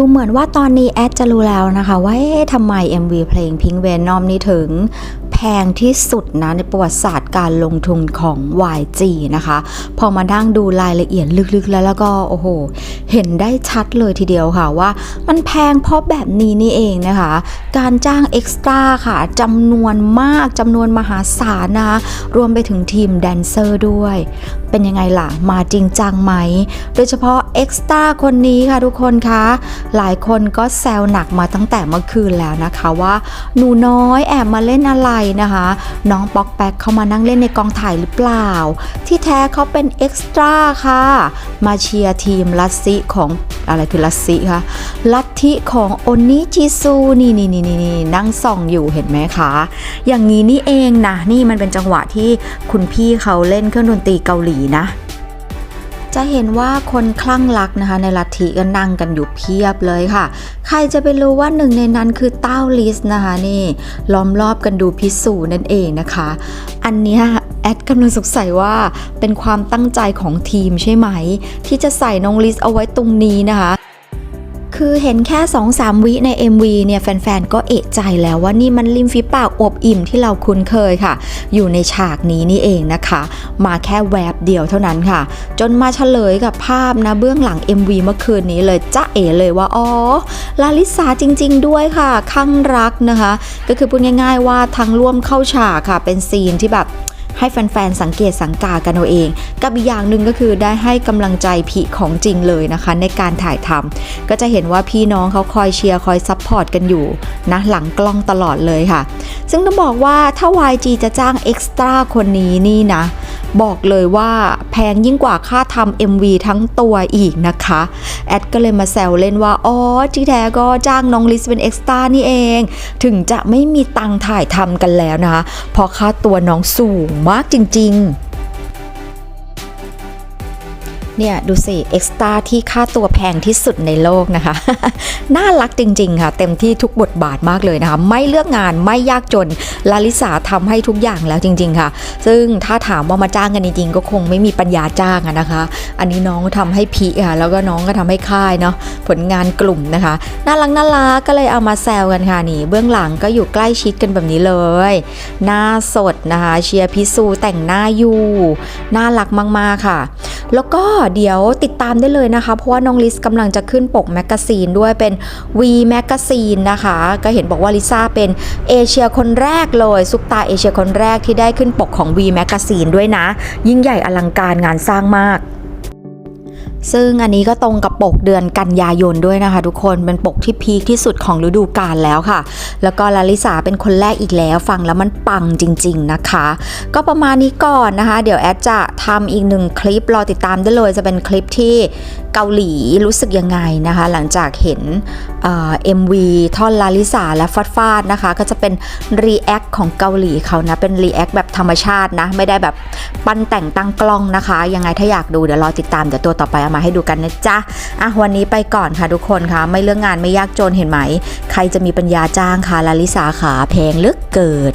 ดูเหมือนว่าตอนนี้แอดจะรู้แล้วนะคะ ว่าเอ๊ะทำไม MV เพลง Pink Venom นี่ถึงแพงที่สุดนะในประวัติศาสตร์การลงทุนของ YG นะคะ พอมาดั่งดูรายละเอียดลึกๆแล้วแล้วก็โอ้โห เห็นได้ชัดเลยทีเดียวค่ะว่า มันแพงเพราะแบบนี้นี่เองนะคะ การจ้างเอ็กซ์ตร้าค่ะจำนวนมากจำนวนมหาศาลนะคะรวมไปถึงทีมแดนเซอร์ด้วย เป็นยังไงล่ะ มาจริงจังไหม โดยเฉพาะเอ็กซ์ตร้าคนนี้ค่ะทุกคนคะ หลายคนก็แซวหนักมาตั้งแต่เมื่อคืนแล้วนะคะว่า หนูน้อยแอบมาเล่นอะไรนะคะ น้องป๊อกแป๊กเขามานั่งเล่นในกองถ่ายหรือเปล่า ที่แท้เขาเป็นเอ็กซ์ตร้าค่ะ มาเชียร์ทีมลัทธิของอะไรคือลัทธิคะลัทธิของโอนิจิซูนี่นี่นี่นี่นั่งส่องอยู่เห็นไหมคะ อย่างนี้นี่เองนะ นี่มันเป็นจังหวะที่คุณพี่เขาเล่นเครื่องดนตรีเกาหลีนะจะเห็นว่าคนคลั่งรักนะคะ ในลัทธิก็นั่งกันอยู่เพียบเลยค่ะ ใครจะไปรู้ว่าหนึ่งในนั้นคือเต้าลิสนะคะนี่ล้อมรอบกันดูพิสูจนั่นเองนะคะ อันนี้ แอดกำลังสงสัยว่าเป็นความตั้งใจของทีมใช่ไหม ที่จะใส่น้องลิสเอาไว้ตรงนี้นะคะคือเห็นแค่ 2-3 วิใน MV เนี่ยแฟนๆ ก็เอะใจแล้วว่านี่มันริมฝีปากอบอิ่มที่เราคุ้นเคยค่ะ อยู่ในฉากนี้นี่เองนะคะ มาแค่แวบเดียวเท่านั้นค่ะ จนมาเฉลยกับภาพนะเบื้องหลัง MV เมื่อคืนนี้เลยจ้าเอ๋เลยว่า อ๋อ ลาลิสาจริงๆ ด้วยค่ะข้างรักนะคะ ก็คือพูดง่ายๆว่าทั้งร่วมเข้าฉากค่ะ เป็นซีนที่แบบ ให้แฟนๆ สังเกตสังกากันเอาเอง กับอีกอย่างหนึ่งก็คือได้ให้กำลังใจพี่ของจริงเลยนะคะ ในการถ่ายทำก็จะเห็นว่าพี่น้องเขาคอยเชียร์คอยซัพพอร์ตกันอยู่นะหลังกล้องตลอดเลยค่ะ ซึ่งต้องบอกว่าถ้า YG จะจ้างเอ็กซ์ตร้าคนนี้นี่นะ บอกเลยว่าแพงยิ่งกว่าค่าทำ MV ทั้งตัวอีกนะคะ แอดก็เลยมาแซวเล่นว่า อ๋อ ที่แท้ก็จ้างน้องลิสเป็นเอ็กซ์ตานี่เอง ถึงจะไม่มีตังถ่ายทำกันแล้วนะคะ เพราะค่าตัวน้องสูงมากจริง ๆ เนี่ยดูสิเอ็กซ์ตาที่ค่าตัวแพงที่สุดในโลกนะคะ น่ารักจริง ๆ ค่ะ เต็มที่ทุกบทบาทมากเลยนะคะ ไม่เลือกงานไม่ยากจนลาลิสาทำให้ทุกอย่างแล้วจริง ๆ ค่ะ ซึ่งถ้าถามว่ามาจ้างกันจริงๆก็คงไม่มีปัญญาจ้างอะนะคะ อันนี้น้องทำให้พีค่ะแล้วก็น้องก็ทำให้ค่ายเนาะผลงานกลุ่มนะคะน่ารักน่ารักก็เลยเอามาแซวกันค่ะนี่เบื้องหลังก็อยู่ใกล้ชิดกันแบบนี้เลยหน้าสดนะคะ เชียร์พิซูแต่งหน้าอยู่น่ารักมากๆค่ะ แล้วก็เดี๋ยวติดตามได้เลยนะคะ เพราะว่าน้องลิสกำลังจะขึ้นปกแมกกาซีนด้วยเป็น V แมกกาซีนนะคะ ก็เห็นบอกว่าลิซ่าเป็นเอเชียคนแรกเลยซุปตาเอเชียคนแรกที่ได้ขึ้นปกของ V แมกกาซีนด้วยนะ ยิ่งใหญ่อลังการงานสร้างมาก ซึ่งอันนี้ก็ตรงกับปกเดือนกันยายนด้วยนะคะ ทุกคนเป็นปกที่พีคที่สุดของฤดูกาลแล้วค่ะ แล้วก็ลาลิสาเป็นคนแรกอีกแล้วฟังแล้วมันปังจริง ๆนะคะ ก็ประมาณนี้ก่อนนะคะ เดี๋ยวแอดจะทำอีกหนึ่งคลิปรอติดตามได้เลยจะเป็นคลิปที่เกาหลีรู้สึกยังไงนะคะ หลังจากเห็นเอ็มวีท่อนลาลิสาและฟาดฟาดนะคะ ก็จะเป็นรีแอคของเกาหลีเขานะ เป็นรีแอคแบบธรรมชาตินะ ไม่ได้แบบปั้นแต่งตั้งกล้องนะคะ ยังไงถ้าอยากดูเดี๋ยวรอติดตามเดี๋ยวตัวต่อไปเอามาให้ดูกันนะจ๊ะอะวันนี้ไปก่อนค่ะทุกคนคะไม่เรื่องงานไม่ยากจนเห็นไหม ใครจะมีปัญญาจ้างค่ะลาลิสาขาแพงเหลือกเกิน